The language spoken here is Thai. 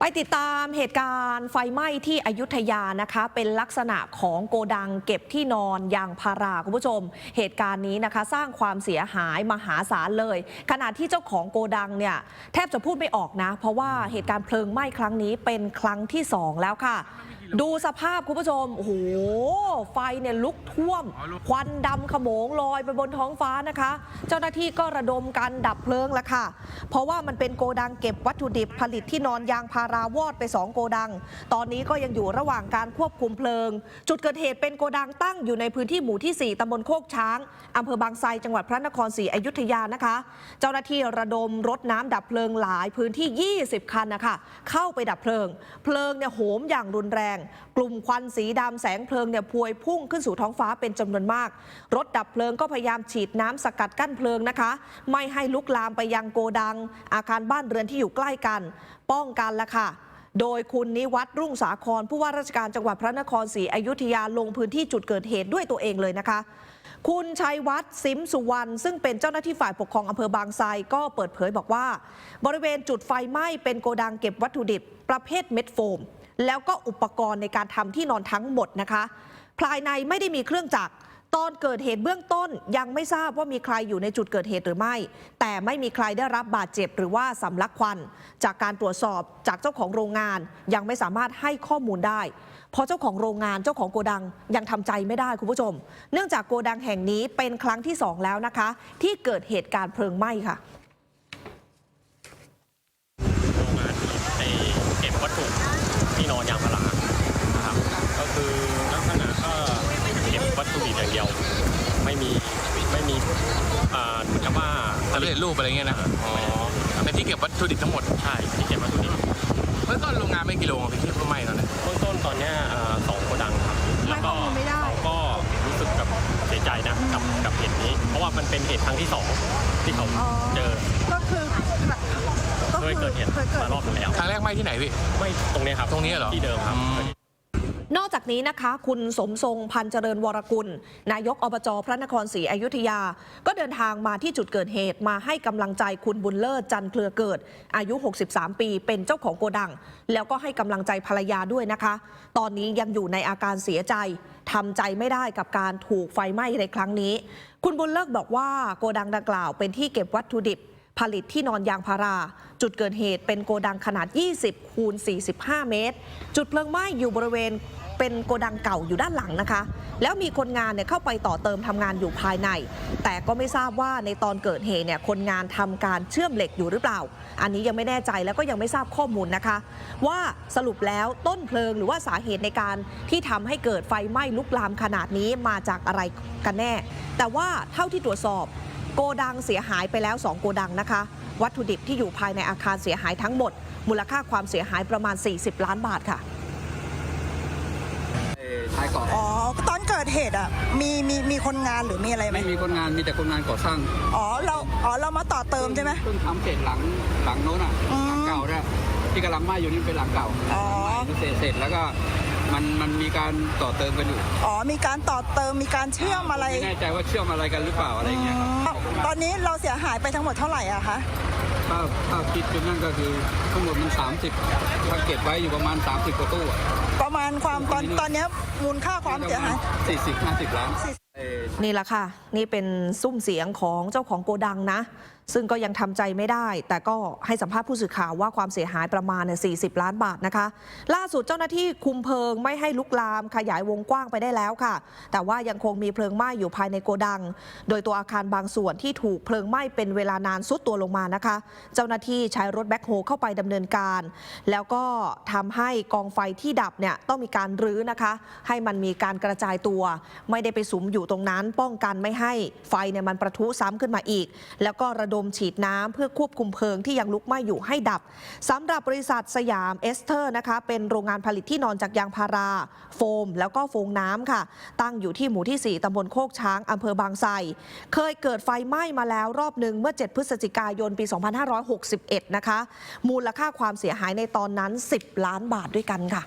ไปติดตามเหตุการณ์ไฟไหม้ที่อยุธยานะคะ เป็นลักษณะของโกดังเก็บที่นอนยางพาราคุณผู้ชม เหตุการณ์นี้นะคะ สร้างความเสียหายมหาศาลเลย ขณะที่เจ้าของโกดังเนี่ยแทบจะพูดไม่ออกนะ เพราะว่าเหตุการณ์เพลิงไหม้ครั้งนี้เป็นครั้งที่สองแล้วค่ะ ดูสภาพคุณผู้ชม โอ้โห ไฟเนี่ยลุกท่วม ควันดำขโมงลอยไปบนท้องฟ้านะคะ เจ้าหน้าที่ก็ระดมกันดับเพลิงแล้วค่ะ เพราะว่ามันเป็นโกดังเก็บวัตถุดิบผลิตที่นอนยางพาราวอดไป 2 โกดัง ตอนนี้ก็ยังอยู่ระหว่างการควบคุมเพลิง จุดเกิดเหตุเป็นโกดังตั้งอยู่ในพื้นที่หมู่ที่ 4ตำบลโคกช้างอำเภอบางไทรจังหวัดพระนครศรีอยุธยานะคะ เจ้าหน้าที่ระดมรถน้ำดับเพลิงหลายพื้นที่ 20 คันนะคะเข้าไปดับเพลิง เพลิงเนี่ยโหมอย่างรุนแรงกลุ่มควันสีดำแสงเพลิงเนี่ยพวยพุ่งขึ้นสู่ท้องฟ้าเป็นจำนวนมาก รถดับเพลิงก็พยายามฉีดน้ำสกัดกั้นเพลิงนะคะ ไม่ให้ลุกลามไปยังโกดัง อาคารบ้านเรือนที่อยู่ใกล้กัน ป้องกันละค่ะโดยคุณนิวัตรรุ่งสาคร ผู้ว่าราชการจังหวัดพระนครศรีอยุธยาลงพื้นที่จุดเกิดเหตุด้วยตัวเองเลยนะคะ คุณชัยวัฒน์ซิมสุวรรณซึ่งเป็นเจ้าหน้าที่ฝ่ายปกครองอำเภอบางไทรก็เปิดเผยบอกว่า บริเวณจุดไฟไหม้เป็นโกดังเก็บวัตถุดิบประเภทเม็ดโฟม แล้วก็อุปกรณ์ในการทำที่นอนทั้งหมดนะคะ ภายในไม่ได้มีเครื่องจักรตอนเกิดเหตุเบื้องต้นยังไม่ทราบว่ามีใครอยู่ในจุดเกิดเหตุหรือไม่ แต่ไม่มีใครได้รับบาดเจ็บหรือว่าสำลักควัน จากการตรวจสอบจากเจ้าของโรงงานยังไม่สามารถให้ข้อมูลได้ เพราะเจ้าของโรงงานเจ้าของโกดังยังทำใจไม่ได้คุณผู้ชม เนื่องจากโกดังแห่งนี้เป็นครั้งที่สองแล้วนะคะ ที่เกิดเหตุการณ์เพลิงไหม้ค่ะ โรงงานในเก็บวัตถุที่ นอนยางพารานะครับก็คือลักษณะก็เก็บวัตถุดิบอย่างเดียว ไม่มีไม่มีอ่าเหมือนกับว่าสำเร็จรูปอะไรเงี้ยนะอ๋อเป็นที่เก็บวัตถุดิบทั้งหมดใช่ที่เก็บวัตถุดิบเมื่อต้นโรงงานไม่กี่โรงอะพี่ที่เพิ่งไหม้ตอนนั้นเบื้องต้นตอนเนี้ยอ่าสองโกดังครับแล้วก็ให้ข้อมูลไม่ได้เราก็รู้สึกกับเสียใจนะกับกับเหตุนี้ เพราะว่ามันเป็นเหตุครั้งที่สองที่เขาเจอก็คือ ก็เคยเกิดเหตุเคยเกิดมารอบหนึงแล้วครั้งแรกไหม้ที่ไหนพี่ ไม่ตรงเนี้ยครับตรงนี้เหรอ ที่เดิมครับอืมนอกจากนี้นะคะ คุณสมทรงพันธ์เจริญวรกุล นายกอบจพระนครศรีอยุธยา ก็เดินทางมาที่จุดเกิดเหตุมาให้กำลังใจคุณบุญเลิศจันทร์เครือเกิด อายุ 63 ปีเป็นเจ้าของโกดัง แล้วก็ให้กำลังใจภรรยาด้วยนะคะ ตอนนี้ยังอยู่ในอาการเสียใจทำใจไม่ได้กับการถูกไฟไหม้ในครั้งนี้ คุณบุญเลิศบอกว่าโกดังดังกล่าวเป็นที่เก็บวัตถุดิบ ผลิตที่นอนยางพารา จุดเกิดเหตุเป็นโกดังขนาด 20 คูณ 45 เมตร จุดเพลิงไหม้อยู่บริเวณเป็นโกดังเก่าอยู่ด้านหลังนะคะ แล้วมีคนงานเนี่ยเข้าไปต่อเติมทำงานอยู่ภายใน แต่ก็ไม่ทราบว่าในตอนเกิดเหตุเนี่ยคนงานทำการเชื่อมเหล็กอยู่หรือเปล่า อันนี้ยังไม่แน่ใจแล้วก็ยังไม่ทราบข้อมูลนะคะ ว่าสรุปแล้วต้นเพลิงหรือว่าสาเหตุในการที่ทำให้เกิดไฟไหม้ลุกลามขนาดนี้มาจากอะไรกันแน่ แต่ว่าเท่าที่ตรวจสอบ โกดังเสียหายไปแล้ว 2 โกดังนะคะ วัตถุดิบที่อยู่ภายในอาคารเสียหายทั้งหมด มูลค่าความเสียหายประมาณ 40 ล้านบาทค่ะท้ายเกาะอ๋อ ตอนเกิดเหตุอะ มีมีมีคนงานหรือมีอะไรไหมไม่มีคนงานมีแต่คนงานก่อสร้าง อ๋อ เรา อ๋อ เรามาต่อเติมใช่ไหมเพิ่งทำเสร็จหลังหลังโน้นอะอืมหลังเก่าเนี่ยที่กำลังไหม้อยู่นี่เป็นหลังเก่าอ๋อเสร็จเสร็จแล้วก็ มันมันมีการต่อเติมกันอยู่อ๋อมีการต่อเติมมีการเชื่อมอะไรไม่แน่ใจว่าเชื่อมอะไรกันหรือเปล่าอะไรอย่างเงี้ยครับอืมตอนนี้เราเสียหายไปทั้งหมดเท่าไหร่อะคะถ้าถ้าคิดเป็นนั่นก็คือทั้งหมดมัน 30ถ้าเก็บไว้อยู่ประมาณ 30กว่าตู้อะประมาณความตอนตอนเนี้ยมูลค่าความเสียหาย 40 50 ล้านเอ่อนี่แหละค่ะ นี่เป็นซุ้มเสียงของเจ้าของโกดังนะ ซึ่งก็ยังทำใจไม่ได้ แต่ก็ให้สัมภาษณ์ผู้สื่อข่าวว่าความเสียหายประมาณ 40 ล้านบาทนะคะ ล่าสุดเจ้าหน้าที่คุมเพลิงไม่ให้ลุกลาม ขยายวงกว้างไปได้แล้วค่ะ แต่ว่ายังคงมีเพลิงไหม้อยู่ภายในโกดัง โดยตัวอาคารบางส่วนที่ถูกเพลิงไหม้เป็นเวลานานซุดตัวลงมานะคะ เจ้าหน้าที่ใช้รถแบ็คโฮเข้าไปดำเนินการ แล้วก็ทำให้กองไฟที่ดับเนี่ยต้องมีการรื้อนะคะ ให้มันมีการกระจายตัว ไม่ได้ไปสุมอยู่ตรงนั้น ป้องกันไม่ให้ไฟเนี่ยมันประทุซ้ำขึ้นมาอีก แล้วก็ระดมฉีดน้ำเพื่อควบคุมเพลิงที่ยังลุกไหม้อยู่ให้ดับสำหรับบริษัทสยามเอสเตอร์นะคะ เป็นโรงงานผลิตที่นอนจากยางพารา โฟม แล้วก็โฟงน้ำค่ะ ตั้งอยู่ที่หมู่ที่ 4ตำบลโคกช้างอำเภอบางไทรเคยเกิดไฟไหม้มาแล้วรอบหนึ่งเมื่อ 7 พฤศจิกายนปี 2561 นะคะ มูลค่าความเสียหายในตอนนั้น 10 ล้านบาทด้วยกันค่ะ